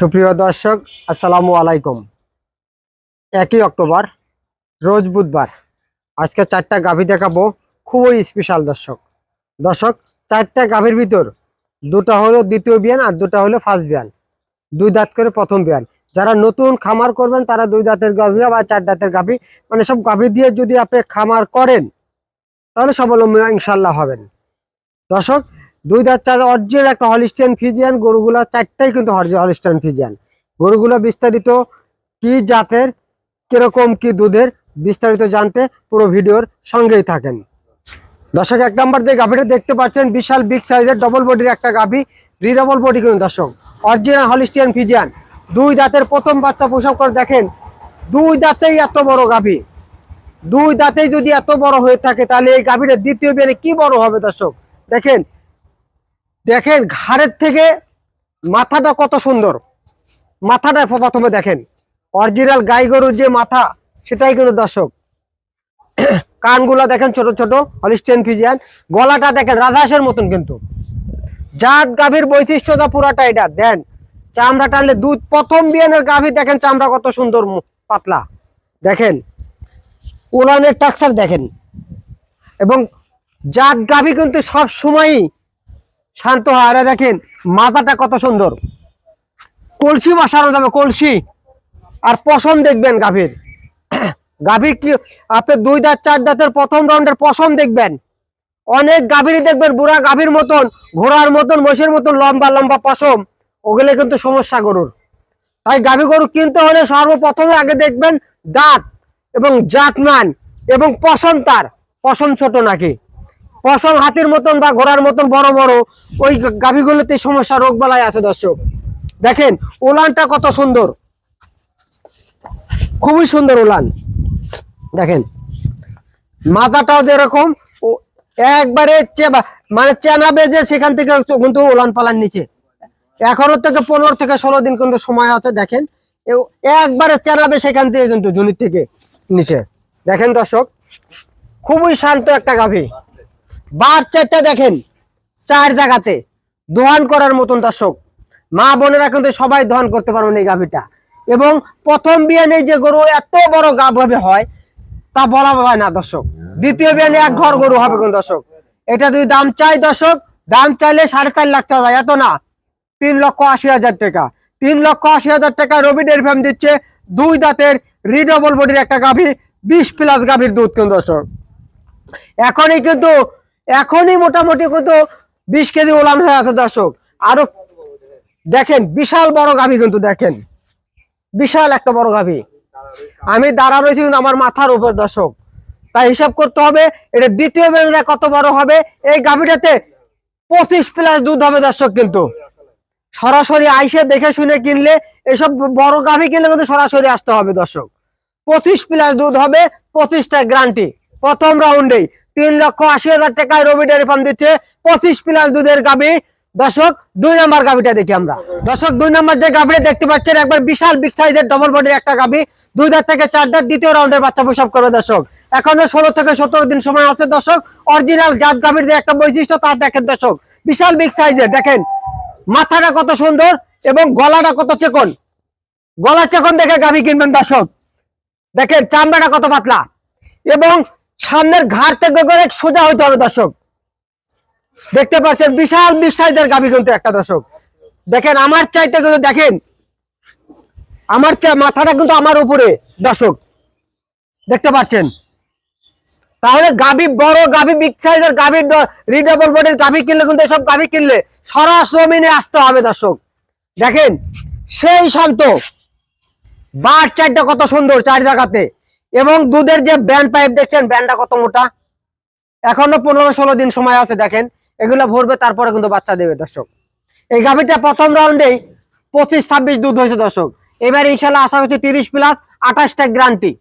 সুপ্রিয় দর্শক, আসসালামু আলাইকুম। একই অক্টোবর, রোজ বুধবার। আজকে চারটা গাভী দেখাবো, খুবই স্পেশাল দর্শক। দর্শক, চারটা গাভীর ভিতর দুটা হলো দ্বিতীয় বিয়ান আর দুটা হলো ফার্স্ট বিয়ান। দুই দাঁত করে প্রথম বিয়ান। যারা নতুন খামার করবেন, তারা দুই দাঁতের গাভী বা চার দাঁতের গাভী মানে সব গাভী দিয়ে যদি আপনি খামার করেন, তাহলে স্বাবলম্বী ইনশাল্লাহ হবেন। দর্শক দুই দাঁত চার অরিজিনাল একটা হলিস্টিয়ান ফিজিয়ান গরুগুলা চারটাই কিন্তু হলিস্টিয়ান ফিজিয়ান গরুগুলো বিস্তারিত কি জাতের, কীরকম কি দুধের, বিস্তারিত জানতে পুরো ভিডিওর সঙ্গেই থাকেন। দর্শক, এক নম্বর দিয়ে গাভীটা দেখতে পাচ্ছেন, বিশাল বিগ সাইজের ডবল বডির একটা গাভী রিডবল বডি কিন্তু দর্শক। অরিজিনাল হলিস্টিয়ান ফিজিয়ান দুই দাঁতের প্রথম বাচ্চা প্রসব করে দেখেন, দুই দাঁতেই এত বড় গাভী। দুই দাঁতেই যদি এত বড় হয়ে থাকে, তাহলে এই গাভীটা দ্বিতীয় বিয়ানে কি বড় হবে দর্শক? দেখেন দেখেন ঘাড়ের থেকে মাথাটা কত সুন্দর। মাথাটা প্রথমে দেখেন। অরিজিনাল গাই গরুর যে মাথা, সেটাই কিন্তু দর্শক। কানগুলা দেখেন ছোট ছোট, হলিস্টেন ফিজিয়ান। গলাটা দেখেন রাজহাঁসের মতন কিন্তু। জাত গাভীর বৈশিষ্ট্যটা পুরাটা এটা। দেন, চামড়া টানলে দুধ, প্রথম বিয়ানের গাভী দেখেন চামড়া কত সুন্দর পাতলা। দেখেন, উলানের টাকসার দেখেন। এবং জাত গাভী কিন্তু সব সময়ই শান্ত আরে দেখেন, মাজাটা কত সুন্দর। কলসি বসানো যাবে কলসি। আর পশম দেখবেন গাভীর। গাভীর কি, আপনি দুই দাঁত, চার দাঁতের প্রথম রাউন্ডের পশম দেখবেন। অনেক গাভীরই দেখবেন, বুড়া গাভীর মতন, ঘোড়ার মতন, মহিষের মতন লম্বা লম্বা পশম। ওগুলো কিন্তু সমস্যা গরুর। তাই গাভী গরু কিনতে হলে সর্বপ্রথমে আগে দেখবেন দাঁত এবং জাতমান এবং পশম তার, পশম ছোট নাকি। পশম হাতির মতন বা ঘোড়ার মতন বড় বড় ওই গাভীগুলোতে সমস্যা, রোগ বালাই আছে দর্শক। দেখেন উলানটা কত সুন্দর। খুবই সুন্দর উলান দেখেন, মাথাটাও যেরকম একবারে মানে চেনা বেজে সেখান থেকে কিন্তু উলান পালান নিচে। এখনও থেকে পনেরো থেকে ষোলো দিন কিন্তু সময় আছে, দেখেন। একবারে চেনাবে সেখান থেকে কিন্তু জমির থেকে নিচে। দেখেন দর্শক, খুবই শান্ত একটা গাভী। বার চারটা দেখেন, চার জায়গাতে দোহান করার মতন দর্শক। মা বোনেরা কিন্তু সবাই দহন করতে পারবেন এই গাভীটা। এবং প্রথম বিয়ানে যে গরু এত বড় গাভী হয়, তা বলা হয় না দর্শক। দ্বিতীয় বিয়ানে এক ঘর গরু হবে কোন দর্শক। এটা যদি দাম চাই দর্শক, দাম চাইলে সাড়ে চার লাখ টাকা এত না। তিন লক্ষ আশি হাজার টাকা। তিন লক্ষ আশি হাজার টাকা রবি ডেয়ারি ফার্ম দিচ্ছে দুই দাঁতের রিডবল বডির একটা গাভী, বিশ প্লাস গাভীর দুধ কিন্তু দর্শক। এখনই কিন্তু এখনই মোটামুটি কিন্তু বিশ কেজি ওলান হয়ে আছে দর্শক। আরও দেখেন, বিশাল বড় গাভী কিন্তু দেখেন। বিশাল একটা বড় গাভী। আমি দাঁড়া রয়েছি কিন্তু আমার মাথার উপর দর্শক। তাই হিসাব করতে হবে, এটা দ্বিতীয় বেলা কত বড় হবে? এই গাভীটাতে পঁচিশ প্লাস দুধ হবে দর্শক কিন্তু। সরাসরি আইসে দেখে শুনে কিনলে এসব বড় গাভী কিনলে কিন্তু সরাসরি আসতে হবে দর্শক। পঁচিশ প্লাস দুধ হবে, পঁচিশটা গ্রান্টি প্রথম রাউন্ডেই তিন লক্ষ আশি হাজার টাকায় রবি ডেয়ারি ফার্ম দিচ্ছে। পঁচিশ প্লাস দুধের গাভী। দর্শক, দুই নাম্বার গাভীটা দেখি আমরা। দর্শক, দুই নাম্বার যে গাভীটা দেখতে পাচ্ছেন, একবার বিশাল বিগ সাইজের ডবল বডির একটা গাভী। দুই দাঁত থেকে চার দাঁত, দ্বিতীয় রাউন্ডের বাচ্চা প্রসব করবে দর্শক। এখনও ষোলো থেকে সতেরো দিন সময় আছে দর্শক। অরিজিনাল জাত গাভীর যে একটা বৈশিষ্ট্য, তা দেখেন দর্শক। বিশাল বিগ সাইজের দেখেন। মাথাটা কত সুন্দর এবং গলাটা কত চেকন। গলা চেকন দেখে গাভী কিনবেন দর্শক। দেখেন, চামড়াটা কত পাতলা। এবং সামনের ঘাড় থেকে করে সোজা হইতে হবে দর্শক। দেখতে পাচ্ছেন বিশাল সাইজের গাভী কিন্তু একটা দর্শক। দেখেন, আমার চাইতে কিন্তু দেখেন, আমার চা মাথাটা কিন্তু আমার উপরে দর্শক। দেখতে পাচ্ছেন? তাহলে গাভী বড়, গাভী বিগ সাইজের গাভীর রিডেবল বডির গাভী কিনলে কিন্তু এসব গাভী কিনলে সরাসরি আসতে হবে দর্শক। দেখেন, সেই শান্ত। বার চারটা কত সুন্দর চার জায়গাতে। এবং দুধের যে ব্যান্ড পাইপ দেখছেন ব্যান্ডটা কত মোটা? এখনও পনেরো ষোলো দিন সময় আছে, দেখেন। এগুলো ভরবে, তারপরে কিন্তু বাচ্চা দেবে, দর্শক। এই গাভীটা প্রথম রাউন্ডেই পঁচিশ, ছাব্বিশ দুধ হয়েছে, দর্শক। এবার ইনশাল্লাহ আশা হচ্ছে তিরিশ প্লাস আঠাশটা গ্রান্টি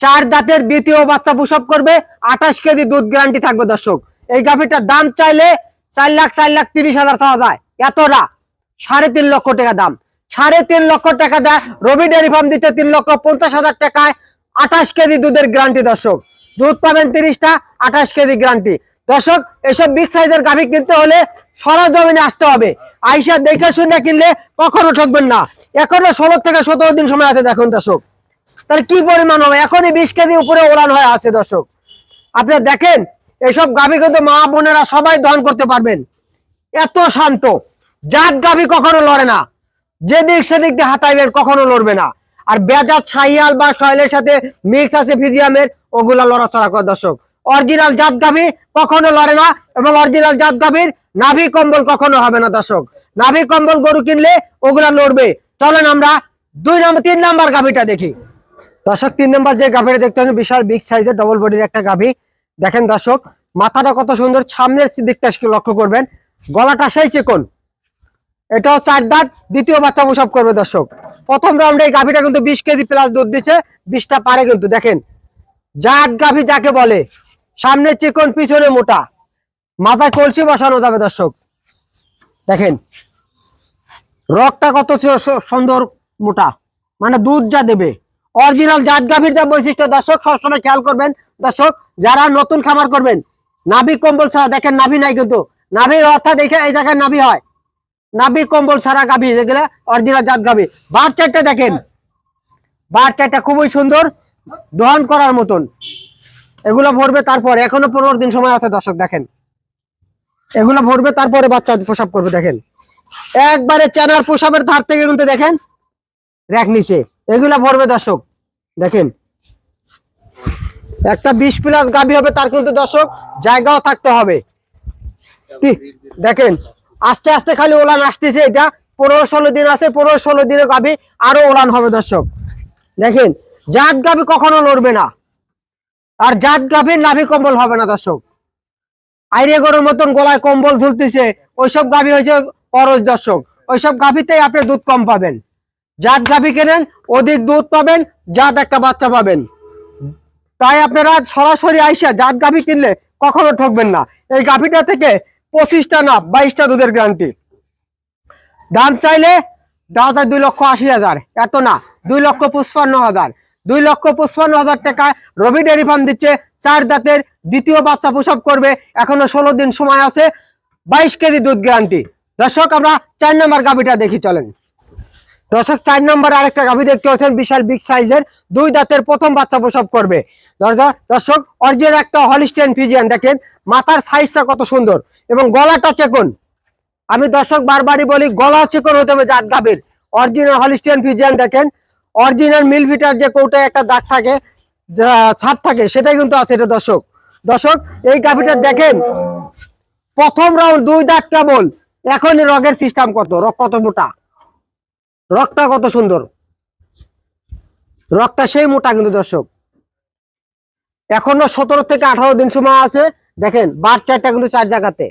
চার দাঁতের দ্বিতীয় বাচ্চা প্রসব করবে, আঠাশ কেজি দুধ গ্যারান্টি থাকবে, দর্শক। এই গাভীটার দাম চাইলে চার লাখ চার লাখ তিরিশ হাজার চাওয়া যায়। এতটা। সাড়ে তিন লক্ষ টাকা দাম। সাড়ে তিন লক্ষ টাকা দেয়। রবি ডেয়ারি ফার্ম দিচ্ছে তিন লক্ষ পঞ্চাশ হাজার টাকায়। আঠাশ কেজি দুধের গ্যারান্টি, দর্শক। দুধ পাবেন তিরিশটা, আঠাশ কেজি গ্যারান্টি। দর্শক, এসব বিগ সাইজের গাভী কিনতে হলে সরজমিনে আসতে হবে। আইসা দেখে শুনে কিনলে কখনো ঠকবেন না। এখনও ষোলো থেকে সতেরো দিন সময় আছে, দেখুন দর্শক। তাহলে কি পরিমাণ হবে? এখনই বিশ কেজি উপরে ওড়ান হয়ে আছে, দর্শক। আপনারা দেখেন, এসব গাভী কিন্তু মা বোনেরা সবাই দহন করতে পারবেন। এত শান্ত। জাত গাভী কখনো লড়ে না। যেদিক সেদিক দিয়ে হাতাইবেন কখনো লড়বে না। আর বেজাত ছাইয়াল বা শৈলের সাথে মিক্স আছে ফিজিয়ামের ওগুলা লড়াচড়া করে দর্শক। অরিজিনাল জাত গাভী কখনো লড়ে না এবং অরিজিনাল জাত গাভীর নাভি কম্বল কখনো হবে না দর্শক। নাভি কম্বল গরু কিনলে ওগুলা লড়বে। চলেন আমরা দুই নম্বর তিন নাম্বার গাভীটা দেখি। দর্শক, তিন নম্বর যে গাভীটা দেখতে পাচ্ছেন, বিশাল বিগ সাইজের ডবল বডির একটা গাভী। দেখেন দর্শক, মাথাটা কত সুন্দর, সামনের দিকটা লক্ষ্য করবেন। গলাটা সেই চিকন। এটাও চার দাঁত, দ্বিতীয় বাচ্চা প্রসব করবে দর্শক। প্রথম রাউন্ডে এই গাভীটা কিন্তু বিশ কেজি প্লাস দুধ দিচ্ছে, বিশটা পারে কিন্তু, দেখেন। জাত গাভী যাকে বলে, সামনে চিকন, পিছনে মোটা। মাথায় কলসি বসানো যাবে দর্শক। দেখেন রকটা কত সুন্দর মোটা। মানে দুধ যা দেবে। অরিজিনাল জাত গাভীর যা বৈশিষ্ট্য, দর্শক, সবসময় খেয়াল করবেন। দর্শক, যারা নতুন খামার করবেন, নাভি কম্বল ছাড়া দেখেন নাভি নাই কিন্তু। নাভির অর্থাৎ দেখে এই জায়গায় নাভি হয়। নাভি কম্বল সারা গাভী যেগুলো অরিজিনাল জাত গাভী বার চারটা দেখেন। বার চারটা খুবই সুন্দর, দহন করার মতন। এগুলো ভরবে তারপরে, এখনও পনেরো দিন সময় আছে দর্শক, দেখেন। এগুলো ভরবে তারপরে বাচ্চা প্রসাব করবে, দেখেন। একবারে চানার প্রসাবের ধার থেকে কিন্তু দেখেন, র্যাক নিচে। এগুলা ভরবে দর্শক, দেখেন। একটা বিশ প্লাস গাভী হবে, তার কিন্তু দর্শক, জায়গাও থাকতে হবে? দেখেন আস্তে আস্তে খালি ওলান আসতেছে এটা। পনেরো ষোলো দিন আছে, পনেরো ষোলো দিনে গাভী আরও ওলান হবে দর্শক। দেখেন, জাত গাভী কখনো লড়বে না। আর জাত গাভীর নাভি কম্বল হবে না দর্শক। আইরে গরুর মতন গলায় কম্বল ঝুলতেছে, ওইসব গাভী হয়েছে করজ দর্শক। ওইসব গাভীতেই আপনি দুধ কম পাবেন। জাত গাভী কেনেন, অধিক দুধ পাবেন, জাত একটা বাচ্চা পাবেন। তাই আপনারা সরাসরি আইসা জাত গাভী কিনলে কখনো ঠকবেন না। এই গাভীটা থেকে পঁচিশটা না, বাইশটা দুধের গ্যারান্টি দাম চাইলে দেওয়া যায় দুই লক্ষ আশি হাজার। এত না, দুই লক্ষ পঁচপান্ন হাজার। দুই লক্ষ পঁচপান্ন হাজার টাকা রবি ডেয়ারি ফার্ম দিচ্ছে, চার দাঁতের দ্বিতীয় বাচ্চা প্রসব করবে। এখনও ষোলো দিন সময় আছে, বাইশ কেজি দুধ গ্যারান্টি দর্শক, আমরা চার নম্বর গাভীটা দেখি, চলেন। দর্শক, চার নম্বরে আরেকটা গাভী দেখতে পাচ্ছেন, বিশাল বিগ সাইজের দুই দাঁতের প্রথম বাচ্চা প্রসব করবে। দর্শক- অরিজিনাল একটা হলিস্টিয়ান ফিজিয়ান দেখেন, মাথার সাইজটা কত সুন্দর এবং গলাটা চেকন। আমি দর্শক বারবারই বলি গলা চেকন হতে হবে জাত গাভীর। অরিজিনাল হলিস্টিয়ান ফিজিয়ান দেখেন অরিজিনাল মিল ফিটার যে কৌটায় একটা দাগ থাকে ছাপ থাকে, সেটাই কিন্তু আছে এটা, দর্শক। দর্শক, এই গাভীটা দেখেন, প্রথম রাউন্ড দুই দাঁত কেবল, এখনই রগের সিস্টেম কত রক কত মোটা। রকটা কত সুন্দর? রকটা সেই মোটা কিন্তু দর্শক। এখনও সতেরো থেকে আঠারো দিন সময় আছে। দেখেন, বার চারটা কিন্তু চার জায়গাতে।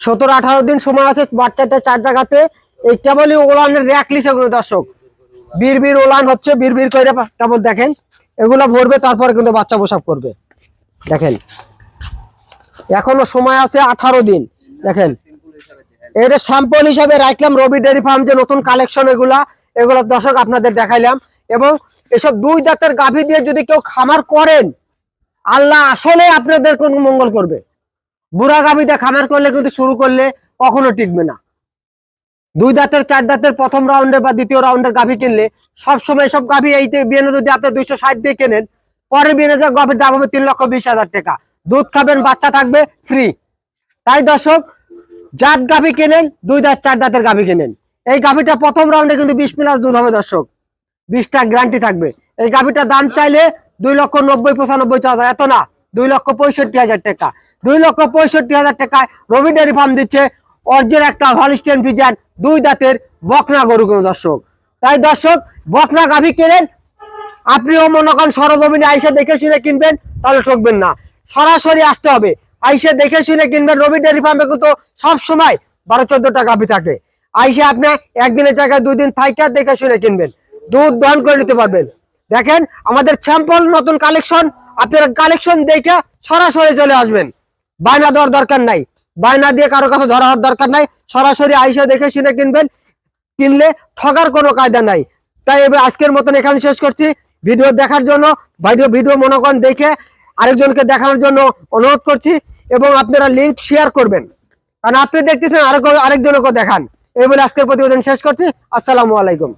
সতেরো, আঠারো দিন সময় আছে বাচ্চাটা চার জায়গাতে। এই কেবলই ওলানের র্যাক লিসে দর্শক। বীর বীর ওলান হচ্ছে বীর বীর করে কেবল দেখেন, এগুলো ভরবে, তারপরে কিন্তু বাচ্চা প্রসাব করবে। দেখেন, এখনও সময় আছে আঠারো দিন। দেখেন এটা স্যাম্পল হিসাবে রাখলাম রবি ডেয়ারি ফার্ম যে নতুন কালেকশন এগুলা, এগুলো দর্শক আপনাদের দেখাইলাম। এবং এসব দুই দাঁতের গাভী দিয়ে যদি কেউ খামার করেন, আল্লাহ আসলে আপনাদের কোন মঙ্গল করবে। বুড়া গাভীতে খামার করলে কিন্তু শুরু করলে কখনো টিকবে না। দুই দাঁতের চার দাঁতের প্রথম রাউন্ডে বা দ্বিতীয় রাউন্ডের গাভী কিনলে সবসময় সব গাভী এই বিয়ানে যদি আপনি দুইশো ষাট দিয়ে কেনেন পরে বিয়ানে যে গাভীর দাম হবে তিন লক্ষ বিশ হাজার টাকা। দুধ খাবেন, বাচ্চা থাকবে ফ্রি তাই দর্শক জাত গাভী কেনেন, দুই দাঁত, চার দাঁতের গাভী কেনেন। এই গাভীটা প্রথম রাউন্ডে কিন্তু বিশ প্লাস দুধ হবে, দর্শক। বিশটা গ্যারান্টি থাকবে। এই গাভীটার দাম চাইলে দুই লক্ষ নব্বই, পঁচানব্বই হাজার এত না, দুই লক্ষ পঁয়ষট্টি হাজার টাকা। দুই লক্ষ পঁয়ষট্টি হাজার টাকায় রবি ডেয়ারি ফার্ম দিচ্ছে অর্জের একটা হলিস্টিয়ান ভিজান দুই দাঁতের বকনা গরু কোনো দর্শক। তাই দর্শক, বকনা গাভী কেনেন, আপনিও মনে করেন সরজমিনে আইসা দেখে শুনে কিনবেন, তাহলে ঠকবেন না। সরাসরি আসতে হবে। আইসে দেখে শুনে কিনবেন। রবি ডেয়ারি ফার্মে কিন্তু সব সময় বারো টাকা গাভী থাকে। আইসে আপনি একদিনের জায়গায় দুই দিন থাইকা দেখে শুনে কিনবেন। দুধ দহন করে নিতে পারবেন। দেখেন, আমাদের স্যাম্পল নতুন কালেকশন আপনারা কালেকশন দেখে সরাসরি চলে আসবেন। বায়না দেওয়ার দরকার নাই। বায়না দিয়ে কারও কাছে ধরা হওয়ার দরকার নাই। সরাসরি আইসে দেখে শুনে কিনবেন। কিনলে ঠগার কোনো কায়দা নাই। তাই এবার আজকের মতন এখানে শেষ করছি। ভিডিও দেখার জন্য ভিডিও ভিডিও মনে করেন দেখে আরেকজনকে দেখানোর জন্য অনুরোধ করছি। এবং আপনারা লিঙ্ক শেয়ার করবেন। কারণ আপনি দেখতেছেন আরেক আরেকজনকে দেখান। এই বলে আজকের প্রতিবেদন শেষ করছি। আসসালামু আলাইকুম।